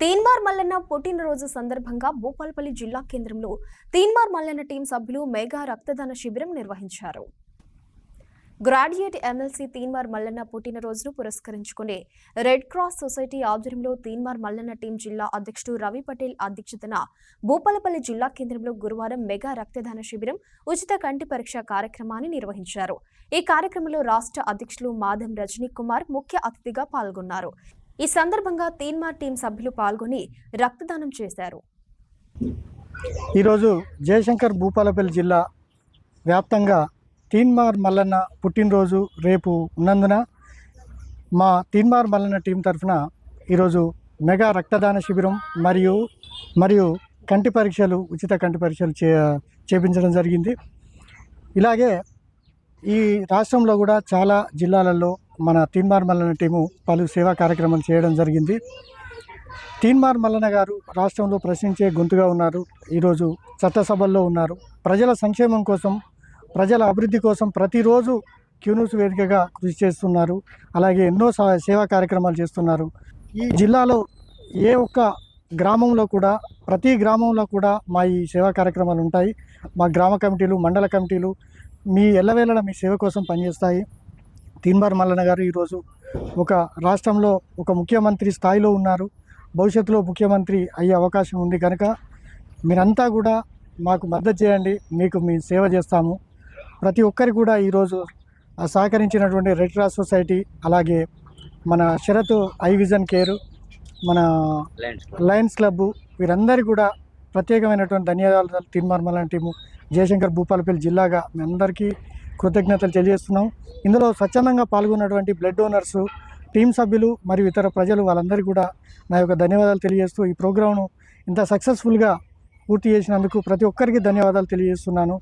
తీన్మార్ మల్లన్న పుట్టినరోజు సందర్భంగా భూపాలపల్లి జిల్లా కేంద్రంలో తీన్మార్ మల్లన్న టీం సభ్యులు మెగా రక్తదాన శిబిరం నిర్వహించారు. గ్రాడ్యుయేట్ ఎమ్మెల్సీ తీన్మార్ మల్లన్న పుట్టినరోజును పురస్కరించుకుని రెడ్ క్రాస్ సొసైటీ ఆధ్వర్యంలో తీన్మార్ మల్లన్న టీం జిల్లా అధ్యక్షుడు రవి పటేల్ అధ్యక్షతన భూపాలపల్లి జిల్లా కేంద్రంలో గురువారం మెగా రక్తదాన శిబిరం ఉచిత కంటి పరీక్ష కార్యక్రమాన్ని నిర్వహించారు. ఈ కార్యక్రమంలో రాష్ట్ర అధ్యక్షులు మాధం రజనీ కుమార్ ముఖ్య అతిథిగా పాల్గొన్నారు. ఈ సందర్భంగా తీన్మార్ టీం సభ్యులు పాల్గొని రక్తదానం చేశారు. ఈరోజు జయశంకర్ భూపాలపల్లి జిల్లా వ్యాప్తంగా తీన్మార్ మల్లన్న పుట్టినరోజు రేపు ఉన్నందున మా తీన్మార్ మల్లన్న టీం తరఫున ఈరోజు మెగా రక్తదాన శిబిరం మరియు మరియు కంటి పరీక్షలు ఉచిత కంటి పరీక్షలు చే చేపించడం జరిగింది. ఇలాగే ఈ రాష్ట్రంలో కూడా చాలా జిల్లాలలో మన తీన్మార్ మల్లన్న టీము పలు సేవా కార్యక్రమాలు చేయడం జరిగింది. తీన్మార్ మల్లన్న గారు రాష్ట్రంలో ప్రశ్నించే గొంతుగా ఉన్నారు. ఈరోజు చట్టసభల్లో ఉన్నారు. ప్రజల సంక్షేమం కోసం ప్రజల అభివృద్ధి కోసం ప్రతిరోజు క్యూనూస్ వేదికగా కృషి చేస్తున్నారు. అలాగే ఎన్నో సా- సేవా కార్యక్రమాలు చేస్తున్నారు. ఈ జిల్లాలో ఏ ఒక్క గ్రామంలో కూడా ప్రతి గ్రామంలో కూడా మా ఈ సేవా కార్యక్రమాలు ఉంటాయి. మా గ్రామ కమిటీలు మండల కమిటీలు మీ ఎల్లవేళలా మీ సేవ కోసం పనిచేస్తాయి. తీన్మార్ మల్లన్న గారు ఈరోజు ఒక రాష్ట్రంలో ఒక ముఖ్యమంత్రి స్థాయిలో ఉన్నారు. భవిష్యత్తులో ముఖ్యమంత్రి అయ్యే అవకాశం ఉంది కనుక మీరంతా కూడా మాకు మద్దతు చేయండి మీకు మీ సేవ చేస్తాము. ప్రతి ఒక్కరి కూడా ఈరోజు సహకరించినటువంటి రెడ్ క్రాస్ సొసైటీ అలాగే మన షరత్ ఐ విజన్ కేర్ మన లయన్స్ క్లబ్ వీరందరి కూడా ప్రత్యేకమైనటువంటి ధన్యవాదాలు. తీర్మార్మల టీము జయశంకర్ భూపాలపల్లి జిల్లాగా మీ అందరికీ కృతజ్ఞతలు తెలియజేస్తున్నాం. ఇందులో స్వచ్ఛందంగా పాల్గొన్నటువంటి బ్లడ్ డోనర్స్ టీం సభ్యులు మరియు ఇతర ప్రజలు వాళ్ళందరికీ కూడా నా యొక్క ధన్యవాదాలు తెలియజేస్తూ ఈ ప్రోగ్రామ్ను ఇంత సక్సెస్ఫుల్గా పూర్తి చేసినందుకు ప్రతి ఒక్కరికి ధన్యవాదాలు తెలియజేస్తున్నాను.